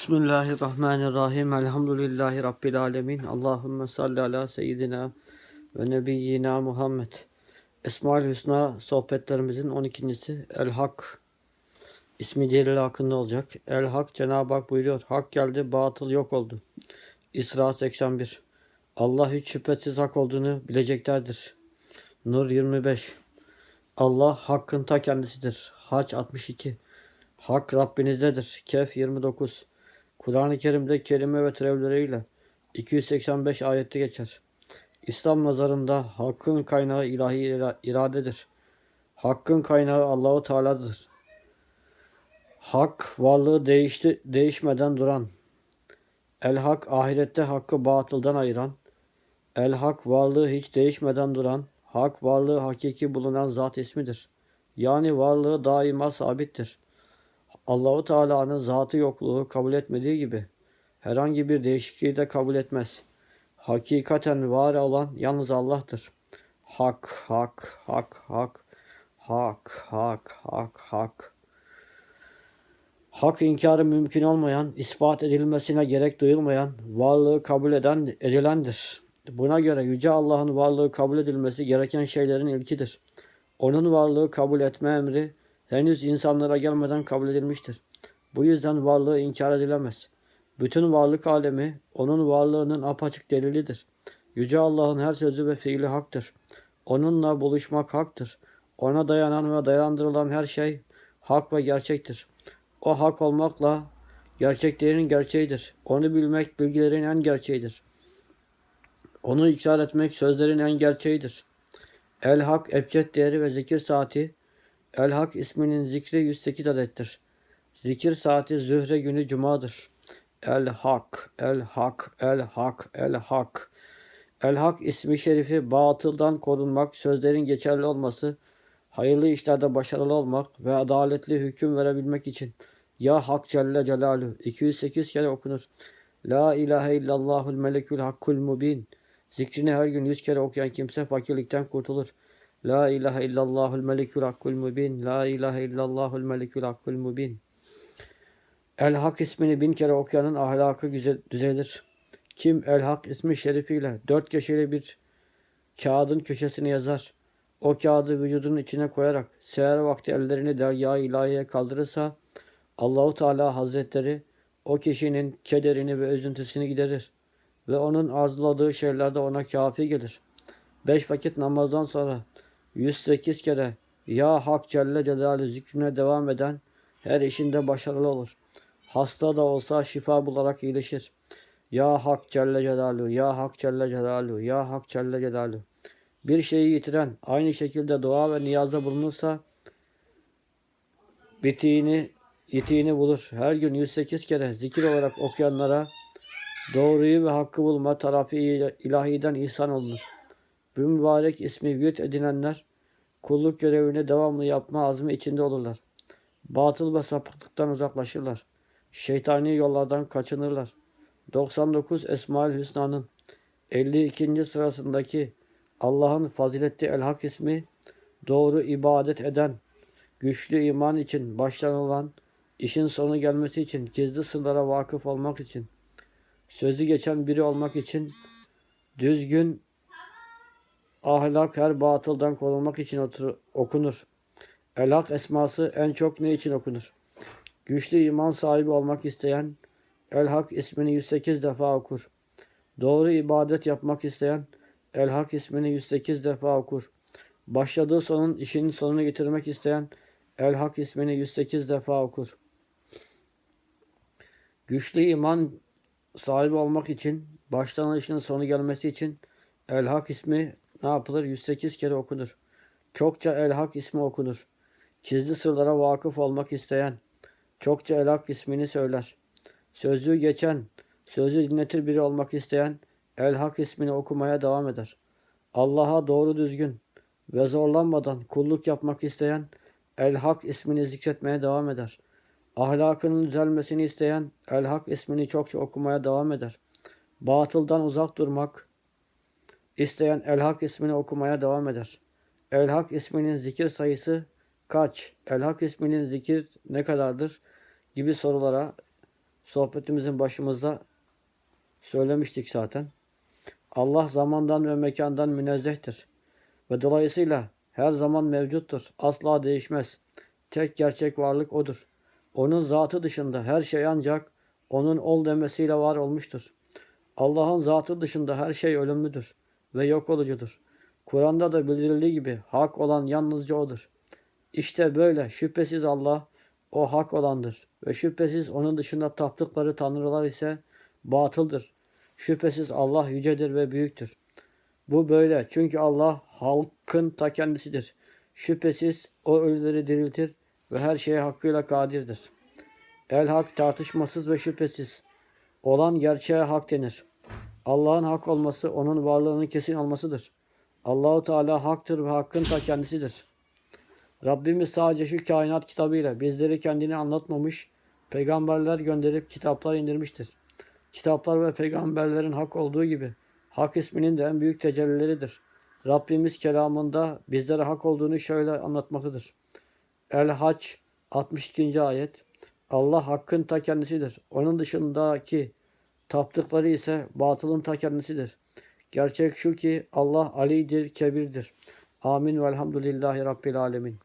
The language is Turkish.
Bismillahirrahmanirrahim. Elhamdülillahi Rabbil alemin. Allahümme salli ala seyyidina ve nebiyyina Muhammed. Esmaül Hüsna sohbetlerimizin 12.si El Hak ismi celil hakkında olacak. El Hak Cenab-ı Hak buyuruyor. Hak geldi, batıl yok oldu. İsra 81. Allah hiç şüphesiz hak olduğunu bileceklerdir. Nur 25. Allah hakkın ta kendisidir. Haç 62. Hak Rabbinizdedir. Kehf 29. Kur'an-ı Kerim'de kelime ve türevleriyle 285 ayette geçer. İslam nazarında hakkın kaynağı ilahi ira- iradedir. Hakkın kaynağı Allahu Teala'dır. Hak varlığı değişti, değişmeden duran. El Hak ahirette hakkı batıldan ayıran. El Hak varlığı hiç değişmeden duran. Hak varlığı hakiki bulunan zat ismidir. Yani varlığı daima sabittir. Allahu Teala'nın zatı yokluğu kabul etmediği gibi herhangi bir değişikliği de kabul etmez. Hakikaten var olan yalnız Allah'tır. Hak, hak, hak, hak, hak, hak, hak, hak. Hak inkarı mümkün olmayan, ispat edilmesine gerek duyulmayan, varlığı kabul eden edilendir. Buna göre Yüce Allah'ın varlığı kabul edilmesi gereken şeylerin ilkidir. Onun varlığı kabul etme emri henüz insanlara gelmeden kabul edilmiştir. Bu yüzden varlığı inkar edilemez. Bütün varlık alemi onun varlığının apaçık delilidir. Yüce Allah'ın her sözü ve fiili haktır. Onunla buluşmak haktır. Ona dayanan ve dayandırılan her şey hak ve gerçektir. O hak olmakla gerçeklerin gerçeğidir. Onu bilmek bilgilerin en gerçeğidir. Onu ikrar etmek sözlerin en gerçeğidir. El Hak ebced değeri ve zikir saati El Hak isminin zikri 108 adettir. Zikir saati zühre günü cumadır. El Hak, El Hak, El Hak, El Hak. El Hak ismi şerifi batıldan korunmak, sözlerin geçerli olması, hayırlı işlerde başarılı olmak ve adaletli hüküm verebilmek için. Ya Hak Celle Celaluhu 208 kere okunur. La ilahe illallahul melekül hakkul mubin. Zikrini her gün 100 kere okuyan kimse fakirlikten kurtulur. La ilahe illallahul melikul hakkul mubin. La ilahe illallahul melikul hakkul mubin. El Hak ismini bin kere okuyanın ahlakı güzel, düzelir. Kim El Hak ismi şerifiyle dört köşeli bir kağıdın köşesine yazar. O kağıdı vücudunun içine koyarak seher vakti ellerini derya ilahiye kaldırırsa Allahu Teala Hazretleri o kişinin kederini ve üzüntüsünü giderir ve onun arzuladığı şeylerde ona kafi gelir. Beş vakit namazdan sonra 108 kere Ya Hak Celle Celaluhu zikrine devam eden her işinde başarılı olur. Hasta da olsa şifa bularak iyileşir. Ya Hak Celle Celaluhu, Ya Hak Celle Celaluhu, Ya Hak Celle Celaluhu. Bir şeyi yitiren aynı şekilde dua ve niyazda bulunursa bitiğini, yitiğini bulur. Her gün 108 kere zikir olarak okuyanlara doğruyu ve hakkı bulma tarafı ilahiden ihsan olunur. Bu mübarek ismi virt edinenler kulluk görevini devamlı yapma azmi içinde olurlar. Batıl ve sapıklıktan uzaklaşırlar. Şeytani yollardan kaçınırlar. 99 Esmaül Hüsna'nın 52. sırasındaki Allah'ın faziletli El Hak ismi doğru ibadet eden, güçlü iman için baştan olan, işin sonu gelmesi için, gizli sırlara vakıf olmak için, sözü geçen biri olmak için, düzgün ahlak her batıldan korunmak için otur, okunur. El Hak esması en çok ne için okunur? Güçlü iman sahibi olmak isteyen El Hak ismini 108 defa okur. Doğru ibadet yapmak isteyen El Hak ismini 108 defa okur. Başladığı sonun işinin sonunu getirmek isteyen El Hak ismini 108 defa okur. Güçlü iman sahibi olmak için, baştan işinin sonu gelmesi için El Hak ismi ne yapılır? 108 kere okunur. Çokça El Hak ismi okunur. Gizli sırlara vakıf olmak isteyen, çokça El Hak ismini söyler. Sözlüğü geçen, sözü dinletir biri olmak isteyen, El Hak ismini okumaya devam eder. Allah'a doğru düzgün ve zorlanmadan kulluk yapmak isteyen, El Hak ismini zikretmeye devam eder. Ahlakının düzelmesini isteyen, El Hak ismini çokça okumaya devam eder. Batıldan uzak durmak, isteyen El Hak ismini okumaya devam eder. El Hak isminin zikir sayısı kaç? El Hak isminin zikir ne kadardır? gibi sorulara sohbetimizin başımızda söylemiştik zaten. Allah zamandan ve mekandan münezzehtir. Ve dolayısıyla her zaman mevcuttur. Asla değişmez. Tek gerçek varlık O'dur. Onun zatı dışında her şey ancak O'nun ol demesiyle var olmuştur. Allah'ın zatı dışında her şey ölümlüdür ve yok olucudur. Kur'an'da da bildirildiği gibi hak olan yalnızca O'dur. İşte böyle şüphesiz Allah o hak olandır ve şüphesiz onun dışında taptıkları tanrılar ise batıldır. Şüphesiz Allah yücedir ve büyüktür. Bu böyle çünkü Allah halkın ta kendisidir. Şüphesiz o ölüleri diriltir ve her şeye hakkıyla kadirdir. El hak tartışmasız ve şüphesiz olan gerçeğe hak denir. Allah'ın hak olması onun varlığının kesin olmasıdır. Allahu Teala haktır ve hakkın ta kendisidir. Rabbimiz sadece şu kainat kitabıyla bizleri kendini anlatmamış, peygamberler gönderip kitaplar indirmiştir. Kitaplar ve peygamberlerin hak olduğu gibi hak isminin de en büyük tecellileridir. Rabbimiz kelamında bizlere hak olduğunu şöyle anlatmaktadır. El-Hac 62. ayet Allah hakkın ta kendisidir. Onun dışındaki taptıkları ise batılın ta kendisidir. Gerçek şu ki Allah alidir, kebirdir. Amin velhamdülillahi rabbil alemin.